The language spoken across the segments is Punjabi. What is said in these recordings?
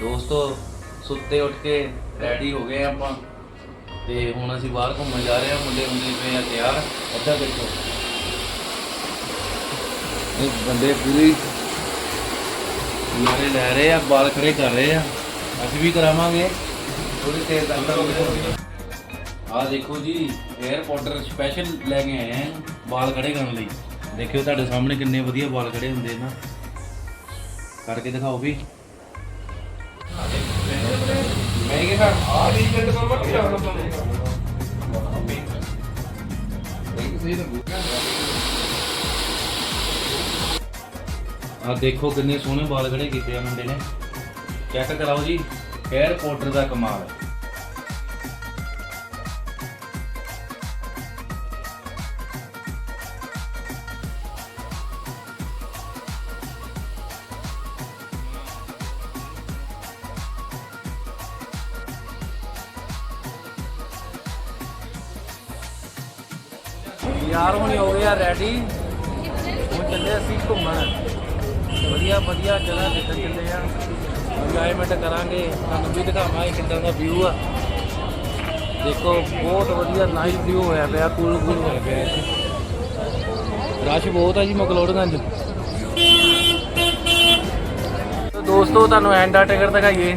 ਦੋਸਤੋ, ਸੁੱਤੇ ਉੱਠ ਕੇ ਰੈਡੀ ਹੋ ਗਏ ਆਪਾਂ। ਤੇ ਹੁਣ ਅਸੀਂ ਬਾਹਰ ਘੁੰਮਣ ਜਾ ਰਹੇ ਹਾਂ। ਮੁੰਡੇ ਹੁੰਦੇ ਪਏ ਆ ਤਿਆਰ। ਅੱਧਾ ਦੇਖੋ। ਇਹ ਬੰਦੇ ਪੂਰੀ ਨਾਰੇ ਲੈ ਰਹੇ ਆ ਬਾਲ ਖੜੇ ਕਰ ਰਹੇ ਆ। ਅਸੀਂ ਵੀ ਕਰਾਵਾਂਗੇ। ਥੋੜੀ ਦੇਰ ਤੱਕ ਆ ਦੇਖੋ ਜੀ 에ਅਰ ਪਾਊਡਰ ਸਪੈਸ਼ਲ ਲੈ ਕੇ ਆਏ ਆ ਬਾਲ ਖੜੇ ਕਰਨ ਲਈ। ਦੇਖਿਓ ਤੁਹਾਡੇ ਸਾਹਮਣੇ ਕਿੰਨੇ ਵਧੀਆ ਬਾਲ ਖੜੇ ਹੁੰਦੇ ਨਾ। ਕਰਕੇ ਦਿਖਾਓ ਵੀ। ਮੈਂ ਕਿਹਾ ਆ ਵੀ ਜੰਡ ਕੋਲ ਆ ਦੇਖੋ ਕਿੰਨੇ ਸੋਹਣੇ ਬਾਲ ਖੜੇ ਕੀਤੇ ਆ ਮੁੰਡੇ ਨੇ। ਚੈੱਕ ਕਰਾਓ ਜੀ 에ਅਰ ਪਾਊਡਰ ਦਾ ਕਮਾਲ ਯਾਰ ਹੁਣ ਹੋ ਗਿਆ ਰੈਡੀ ਹੁਣ ਚੱਲੇ ਅਸੀਂ ਘੁੰਮਣ। ਵਧੀਆ ਵਧੀਆ ਜਗ੍ਹਾ ਦੇਖਣ ਚੱਲੇ ਆ। ਇੰਜੋਇਮੈਂਟ ਕਰਾਂਗੇ। ਤੁਹਾਨੂੰ ਵੀ ਦਿਖਾਵਾਂਗੇ ਕਿੱਦਾਂ ਦਾ ਵਿਊ ਆ। ਦੇਖੋ, ਬਹੁਤ ਵਧੀਆ ਨਾਈਸ ਵਿਊ ਹੋਇਆ ਪਿਆ ਕੂਲ ਕੂਲ ਹੋਇਆ ਪਿਆ ਰਸ਼ ਬਹੁਤ ਆ ਜੀ ਮਕਲੋੜਗੰਜ। ਦੋਸਤੋ, ਤੁਹਾਨੂੰ ਐਂਡਾਟੇਕਰ ਦਿਖਾਈਏ।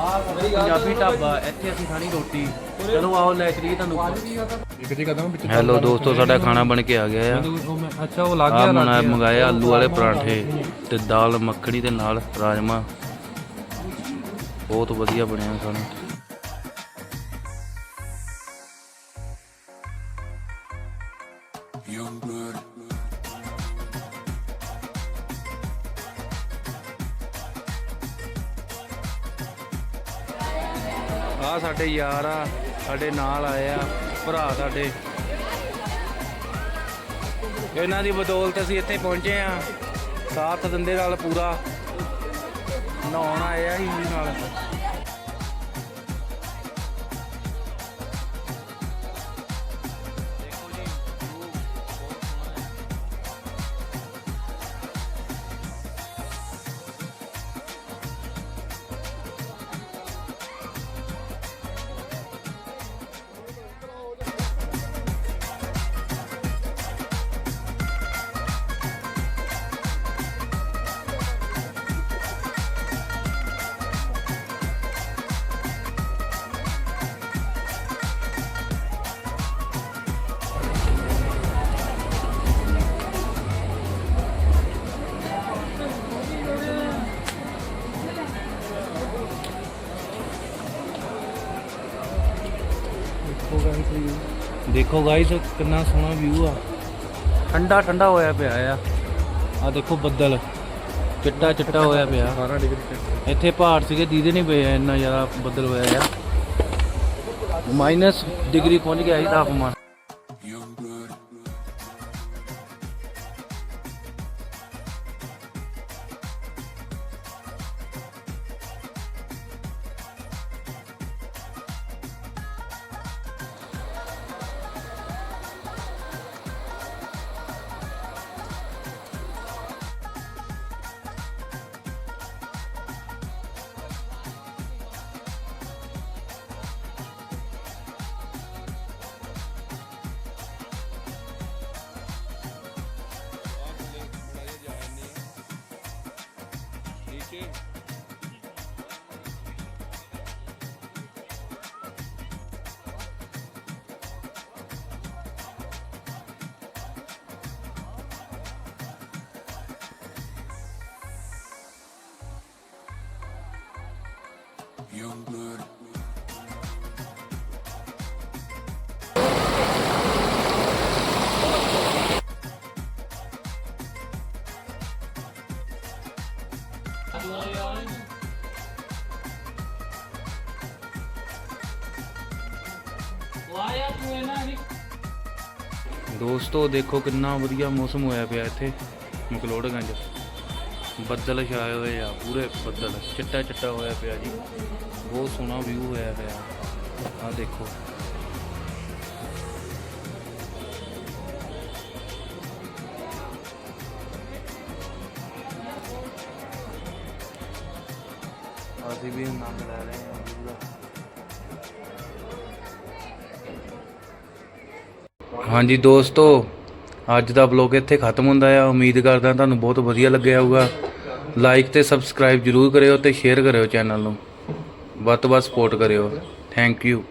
ਪੰਜਾਬੀ ਢਾਬਾ ਇੱਥੇ ਅਸੀਂ ਖਾਣੀ ਰੋਟੀ। ਚਲੋ ਆਓ ਲੈ ਚਲੀਏ ਤੁਹਾਨੂੰ ਹੈਲੋ ਦੋਸਤੋ ਸਾਡਾ ਖਾਣਾ ਬਣ ਕੇ ਆ ਗਿਆ ਆ। ਅੱਛਾ ਉਹ ਲੱਗ ਆ ਗਿਆ। ਮਨਾ ਮੰਗਾਇਆ ਆਲੂ ਵਾਲੇ ਪਰਾਂਠੇ ਤੇ ਦਾਲ ਮੱਖਣੀ ਦੇ ਨਾਲ ਰਾਜਮਾ। ਬਹੁਤ ਵਧੀਆ ਬਣਿਆ ਖਾਣਾ। ਆ ਸਾਡੇ ਯਾਰ ਆ, ਸਾਡੇ ਨਾਲ ਆਏ ਆ, ਭਰਾ ਸਾਡੇ। ਇਹਨਾਂ ਦੀ ਬਦੌਲਤ ਅਸੀਂ ਇੱਥੇ ਪਹੁੰਚੇ ਆ। ਸਾਥ ਦਿੰਦੇ ਨਾਲ ਪੂਰਾ। ਨਹਾਉਣ ਆਏ ਆ ਹੀ ਨਾਲ। ਦੇਖੋ ਗਾਇਸ ਕਿੰਨਾ ਸੋਹਣਾ ਵਿਊ ਆ। ਠੰਡਾ ਠੰਡਾ ਹੋਇਆ ਪਿਆ ਆ। ਆ ਦੇਖੋ ਬੱਦਲ। ਚਿੱਟਾ ਚਿੱਟਾ ਹੋਇਆ ਪਿਆ। 12 ਡਿਗਰੀ ਇੱਥੇ ਪਹਾੜ ਸੀਗੇ ਦੀਦੇ ਨਹੀਂ ਪਏ ਇੰਨਾ ਜ਼ਿਆਦਾ ਬੱਦਲ ਹੋਇਆ ਆ। ਮਾਈਨਸ ਡਿਗਰੀ ਪਹੁੰਚ ਗਿਆ ਸੀ ਤਾਪਮਾਨ। Young blood. ਦੋਸਤੋ, ਦੇਖੋ ਕਿੰਨਾ ਵਧੀਆ ਮੌਸਮ ਹੋਇਆ ਪਿਆ ਇੱਥੇ, ਮਕਲੋੜਗੰਜ। ਬੱਦਲ ਛਾਏ ਹੋਏ ਆ, ਪੂਰੇ ਬੱਦਲ ਚਿੱਟਾ ਚਿੱਟਾ ਹੋਇਆ ਪਿਆ ਜੀ। ਬਹੁਤ ਸੋਹਣਾ ਵਿਊ ਹੋਇਆ ਪਿਆ। ਆ ਦੇਖੋ। ਅਸੀਂ ਵੀ ਆਨੰਦ ਲੈ ਰਹੇ ਹਾਂ ਹਾਂਜੀ ਦੋਸਤੋ, ਅੱਜ ਦਾ ਵਲੌਗ ਇੱਥੇ ਖਤਮ ਹੁੰਦਾ ਆ। ਉਮੀਦ ਕਰਦਾ ਤੁਹਾਨੂੰ ਬਹੁਤ ਵਧੀਆ ਲੱਗਿਆ ਹੋਊਗਾ। ਲਾਈਕ ਤੇ ਸਬਸਕ੍ਰਾਈਬ ਜਰੂਰ ਕਰਿਓ ਤੇ ਸ਼ੇਅਰ ਕਰਿਓ ਚੈਨਲ ਨੂੰ। ਵੱਧ ਤੋਂ ਵੱਧ ਸਪੋਰਟ ਕਰਿਓ। Thank you